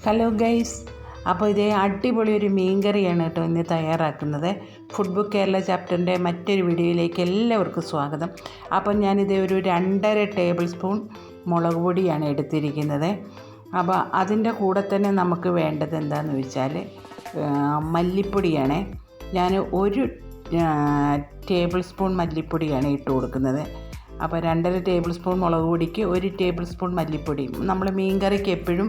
Hello guys അപ്പോൾ ഇതേ അടിപൊളി ഒരു മീൻകറിയാണ് കേട്ടോ ഇന്ന് തയ്യാറാക്കുന്നത്. ഫുഡ് ബുക്ക് കേരള ചാപ്റ്ററിന്റെ മറ്റൊരു വീഡിയോയിലേക്ക് എല്ലാവർക്കും സ്വാഗതം. അപ്പം ഞാനിതേ ഒരു രണ്ടര ടേബിൾ സ്പൂൺ മുളക് പൊടിയാണ് എടുത്തിരിക്കുന്നത്. അപ്പോൾ അതിന്റെ കൂടെ തന്നെ നമുക്ക് വേണ്ടത് എന്താണെന്ന് വെച്ചാൽ മല്ലിപ്പൊടിയാണ്. ഞാൻ ഒരു ടേബിൾ സ്പൂൺ മല്ലിപ്പൊടിയാണ് ഇട്ട് കൊടുക്കുന്നത്. അപ്പോൾ രണ്ടര ടേബിൾ സ്പൂൺ മുളക് പൊടിക്ക് ഒരു ടേബിൾ സ്പൂൺ മല്ലിപ്പൊടി. നമ്മൾ മീൻകറിക്ക് എപ്പോഴും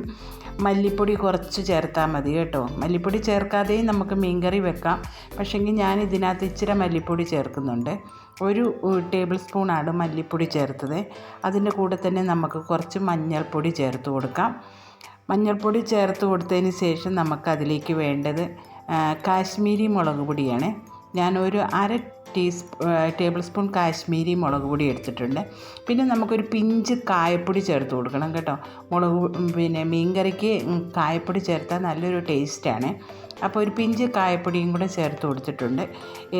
മല്ലിപ്പൊടി കുറച്ച് ചേർത്താൽ മതി കേട്ടോ. മല്ലിപ്പൊടി ചേർക്കാതെയും നമുക്ക് മീൻകറി വെക്കാം. പക്ഷേങ്കിൽ ഞാൻ ഇതിനകത്ത് ഇച്ചിരി മല്ലിപ്പൊടി ചേർക്കുന്നുണ്ട്. ഒരു ടേബിൾ സ്പൂണാണ് മല്ലിപ്പൊടി ചേർത്തത്. അതിന്റെ കൂടെ തന്നെ നമുക്ക് കുറച്ച് മഞ്ഞൾപ്പൊടി ചേർത്ത് കൊടുക്കാം. മഞ്ഞൾപ്പൊടി ചേർത്ത് കൊടുത്തതിന് ശേഷം നമുക്കതിലേക്ക് വേണ്ടത് കാശ്മീരി മുളക് പൊടിയാണ്. ഞാനൊരു അര ടീസ് ടേബിൾ സ്പൂൺ കാശ്മീരി മുളക് പൊടി എടുത്തിട്ടുണ്ട്. പിന്നെ നമുക്കൊരു പിഞ്ച് കായപ്പൊടി ചേർത്ത് കൊടുക്കണം കേട്ടോ. മുളക് പിന്നെ മീൻകറിക്ക് കായപ്പൊടി ചേർത്താൽ നല്ലൊരു ടേസ്റ്റാണ്. അപ്പോൾ ഒരു പിഞ്ച് കായപ്പൊടിയും കൂടെ ചേർത്ത് കൊടുത്തിട്ടുണ്ട്.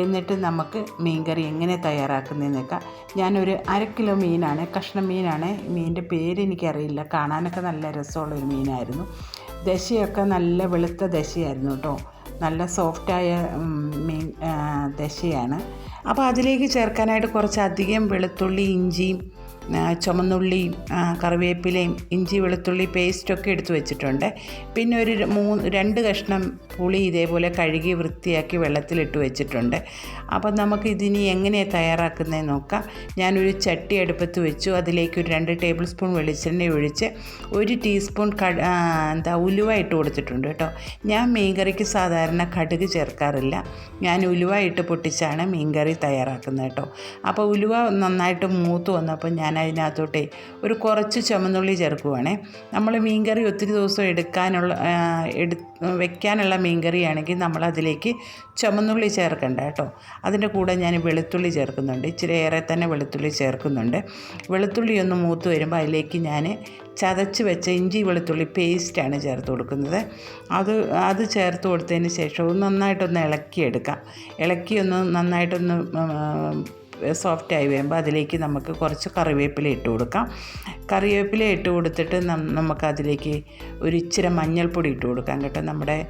എന്നിട്ട് നമുക്ക് മീൻകറി എങ്ങനെ തയ്യാറാക്കുന്നതെന്നൊക്കെ ഞാനൊരു അര കിലോ മീനാണ് കഷ്ണം മീനാണ്. മീനിന്റെ പേര് എനിക്കറിയില്ല. കാണാനൊക്കെ നല്ല രസമുള്ള ഒരു മീനായിരുന്നു. ദശയൊക്കെ നല്ല വെളുത്ത ദശയായിരുന്നു കേട്ടോ. നല്ല സോഫ്റ്റായ മീൻ ദശയാണ്. അപ്പോൾ അതിലേക്ക് ചേർക്കാനായിട്ട് കുറച്ച് അധികം വെളുത്തുള്ളി ഇഞ്ചിയും ചുമന്നുള്ളിയും കറിവേപ്പിലയും ഇഞ്ചി വെളുത്തുള്ളി പേസ്റ്റൊക്കെ എടുത്ത് വെച്ചിട്ടുണ്ട്. പിന്നെ ഒരു മൂന്ന് രണ്ട് കഷ്ണം പുളി ഇതേപോലെ കഴുകി വൃത്തിയാക്കി വെള്ളത്തിലിട്ട് വെച്ചിട്ടുണ്ട്. അപ്പം നമുക്ക് ഇതിനി എങ്ങനെയാണ് തയ്യാറാക്കുന്നത് നോക്കാം. ഞാനൊരു ചട്ടി അടുപ്പത്ത് വെച്ചു. അതിലേക്ക് ഒരു രണ്ട് ടേബിൾ സ്പൂൺ വെളിച്ചെണ്ണ ഒഴിച്ച് ഒരു ടീസ്പൂൺ കട എന്താ ഉലുവ ഇട്ട് കൊടുത്തിട്ടുണ്ട് കേട്ടോ. ഞാൻ മീൻകറിക്ക് സാധാരണ കടുക് ചേർക്കാറില്ല. ഞാൻ ഉലുവ ഇട്ട് പൊട്ടിച്ചാണ് മീൻകറി തയ്യാറാക്കുന്നത് കേട്ടോ. അപ്പോൾ ഉലുവ നന്നായിട്ട് മൂത്ത് വന്നപ്പോൾ ഞാൻ അതിനകത്തോട്ടേ ഒരു കുറച്ച് ചുമന്നുള്ളി ചേർക്കുവാണേ. നമ്മൾ മീൻകറി ഒത്തിരി ദിവസം എടുക്കാനുള്ള എടു വെക്കാനുള്ള മീൻകറിയാണെങ്കിൽ നമ്മളതിലേക്ക് ചുമന്നുള്ളി ചേർക്കണ്ട കേട്ടോ. അതിന്റെ കൂടെ ഞാൻ വെളുത്തുള്ളി ചേർക്കുന്നുണ്ട്. ഇച്ചിരി ഏറെ തന്നെ വെളുത്തുള്ളി ചേർക്കുന്നുണ്ട്. വെളുത്തുള്ളി ഒന്ന് മൂത്ത് വരുമ്പോൾ അതിലേക്ക് ഞാൻ ചതച്ച് വെച്ച ഇഞ്ചി വെളുത്തുള്ളി പേസ്റ്റാണ് ചേർത്ത് കൊടുക്കുന്നത്. അത് അത് ചേർത്ത് കൊടുത്തതിന് ശേഷം നന്നായിട്ടൊന്ന് ഇളക്കിയെടുക്കാം. ഇളക്കി ഒന്ന് നന്നായിട്ടൊന്ന് സോഫ്റ്റായി വരുമ്പോൾ അതിലേക്ക് നമുക്ക് കുറച്ച് കറിവേപ്പില ഇട്ട് കൊടുക്കാം. കറിവേപ്പില ഇട്ട് കൊടുത്തിട്ട് നമുക്കതിലേക്ക് ഒരു ഇച്ചിരി മഞ്ഞൾപ്പൊടി ഇട്ട് കൊടുക്കാം കേട്ടോ. നമ്മുടെ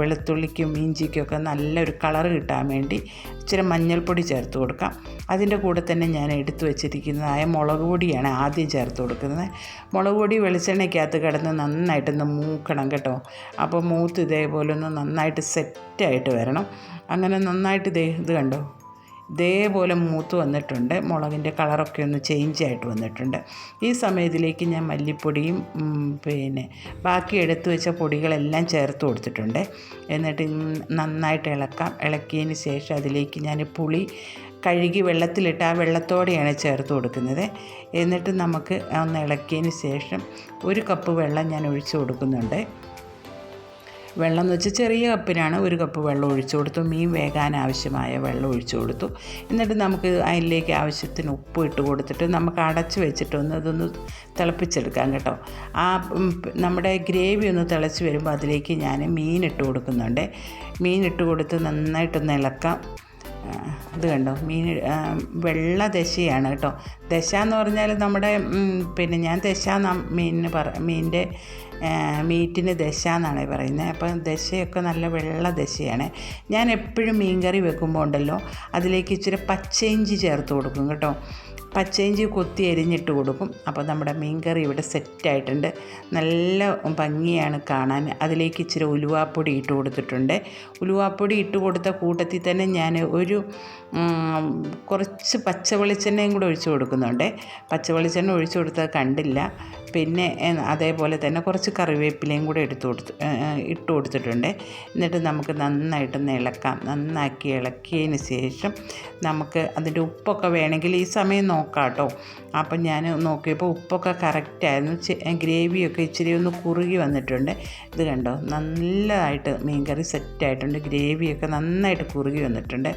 വെളുത്തുള്ളിക്കും ഇഞ്ചിക്കൊക്കെ നല്ലൊരു കളർ കിട്ടാൻ വേണ്ടി ഇച്ചിരി മഞ്ഞൾപ്പൊടി ചേർത്ത് കൊടുക്കാം. അതിന്റെ കൂടെ തന്നെ ഞാൻ എടുത്തു വെച്ചിരിക്കുന്നതായ മുളക് പൊടിയാണ് ആദ്യം ചേർത്ത് കൊടുക്കുന്നത്. മുളക് പൊടി വെളിച്ചെണ്ണയ്ക്കകത്ത് കിടന്ന് നന്നായിട്ടൊന്ന് മൂക്കണം കേട്ടോ. അപ്പോൾ മൂത്ത് ഇതേപോലെ ഒന്ന് നന്നായിട്ട് സെറ്റായിട്ട് വരണം. അങ്ങനെ നന്നായിട്ട് ഇത് ഇത് കണ്ടോ? ഇതേപോലെ മൂത്ത് വന്നിട്ടുണ്ട്. മുളകിന്റെ കളറൊക്കെ ഒന്ന് ചേഞ്ച് ആയിട്ട് വന്നിട്ടുണ്ട്. ഈ സമയത്തിലേക്ക് ഞാൻ മല്ലിപ്പൊടിയും പിന്നെ ബാക്കി എടുത്തു വെച്ച പൊടികളെല്ലാം ചേർത്ത് കൊടുത്തിട്ടുണ്ട്. എന്നിട്ട് നന്നായിട്ട് ഇളക്കാം. ഇളക്കിയതിന് ശേഷം അതിലേക്ക് ഞാൻ പുളി കഴുകി വെള്ളത്തിലിട്ട് ആ വെള്ളത്തോടെയാണ് ചേർത്ത് കൊടുക്കുന്നത്. എന്നിട്ട് നമുക്ക് ഒന്ന് ഇളക്കിയതിന് ശേഷം ഒരു കപ്പ് വെള്ളം ഞാൻ ഒഴിച്ചു കൊടുക്കുന്നുണ്ട്. വെള്ളം എന്ന് വെച്ചാൽ ചെറിയ കപ്പിനാണ് ഒരു കപ്പ് വെള്ളം ഒഴിച്ചു കൊടുത്തു. മീൻ വേകാൻ ആവശ്യമായ വെള്ളം ഒഴിച്ചു കൊടുത്തു. എന്നിട്ട് നമുക്ക് അതിലേക്ക് ആവശ്യത്തിന് ഉപ്പ് ഇട്ട് കൊടുത്തിട്ട് നമുക്ക് അടച്ച് വെച്ചിട്ടൊന്ന് അതൊന്ന് തിളപ്പിച്ചെടുക്കാം കേട്ടോ. ആ നമ്മുടെ ഗ്രേവി ഒന്ന് തിളച്ച് വരുമ്പോൾ അതിലേക്ക് ഞാൻ മീൻ ഇട്ട് കൊടുക്കുന്നുണ്ട്. മീൻ ഇട്ട് കൊടുത്ത് നന്നായിട്ടൊന്ന് ഇളക്കാം. ഇത് കണ്ടോ? മീൻ വെള്ള ദശയാണ് കേട്ടോ. ദശ എന്ന് പറഞ്ഞാൽ നമ്മുടെ പിന്നെ ഞാൻ ദശ മീനിന് പറ മീനിന്റെ മീറ്റിന് ദശ എന്നാണ് പറയുന്നത്. അപ്പം ദശയൊക്കെ നല്ല വെള്ള ദശയാണ്. ഞാൻ എപ്പോഴും മീൻ കറി വെക്കുമ്പോൾ ഉണ്ടല്ലോ അതിലേക്ക് ഇച്ചിരി പച്ചയിഞ്ചി ചേർത്ത് കൊടുക്കും കേട്ടോ. പച്ചയിഞ്ചി കൊത്തി എരിഞ്ഞിട്ട് കൊടുക്കും. അപ്പോൾ നമ്മുടെ മീൻകറി ഇവിടെ സെറ്റായിട്ടുണ്ട്. നല്ല ഭംഗിയാണ് കാണാൻ. അതിലേക്ക് ഇച്ചിരി ഉലുവാപ്പൊടി ഇട്ട് കൊടുത്തിട്ടുണ്ട്. ഉലുവാപ്പൊടി ഇട്ട് കൊടുത്ത കൂട്ടത്തിൽ തന്നെ ഞാൻ ഒരു കുറച്ച് പച്ച വെളിച്ചെണ്ണയും കൂടെ ഒഴിച്ചു കൊടുക്കുന്നുണ്ട്. പച്ച വെളിച്ചെണ്ണ ഒഴിച്ചു കൊടുത്തത് കണ്ടില്ല. പിന്നെ അതേപോലെ തന്നെ കുറച്ച് കറിവേപ്പിലയും കൂടെ എടുത്തു കൊടുത്ത് ഇട്ട് കൊടുത്തിട്ടുണ്ട്. എന്നിട്ട് നമുക്ക് നന്നായിട്ടൊന്ന് ഇളക്കാം നന്നാക്കി ഇളക്കിയതിന് ശേഷം നമുക്ക് അതിന്റെ ഉപ്പൊക്കെ വേണമെങ്കിൽ ഈ സമയം നോക്കാം കേട്ടോ. അപ്പം ഞാൻ നോക്കിയപ്പോൾ ഉപ്പൊക്കെ കറക്റ്റായിരുന്നു ഗ്രേവിയൊക്കെ ഇച്ചിരി ഒന്ന് കുറുകി വന്നിട്ടുണ്ട്. ഇത് കണ്ടോ? നല്ലതായിട്ട് മീൻകറി സെറ്റായിട്ടുണ്ട് ഗ്രേവിയൊക്കെ നന്നായിട്ട് കുറുകി വന്നിട്ടുണ്ട്.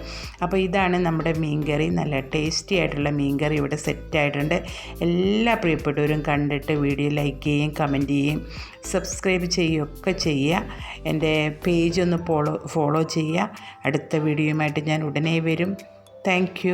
അപ്പോൾ ഇതാണ് നമ്മുടെ മീൻകറി. നല്ല ടേസ്റ്റി ആയിട്ടുള്ള മീൻകറി ഇവിടെ സെറ്റായിട്ടുണ്ട് എല്ലാ പ്രിയപ്പെട്ടവരും കണ്ടിട്ട് വീഡിയോ ലൈക്ക് ചെയ്യുകയും കമന്റ് ചെയ്യുകയും സബ്സ്ക്രൈബ് ചെയ്യുകയൊക്കെ ചെയ്യുക. എന്റെ പേജ് ഒന്ന് ഫോളോ ഫോളോ ചെയ്യുക. അടുത്ത വീഡിയോയുമായിട്ട് ഞാൻ ഉടനെ വരും. താങ്ക്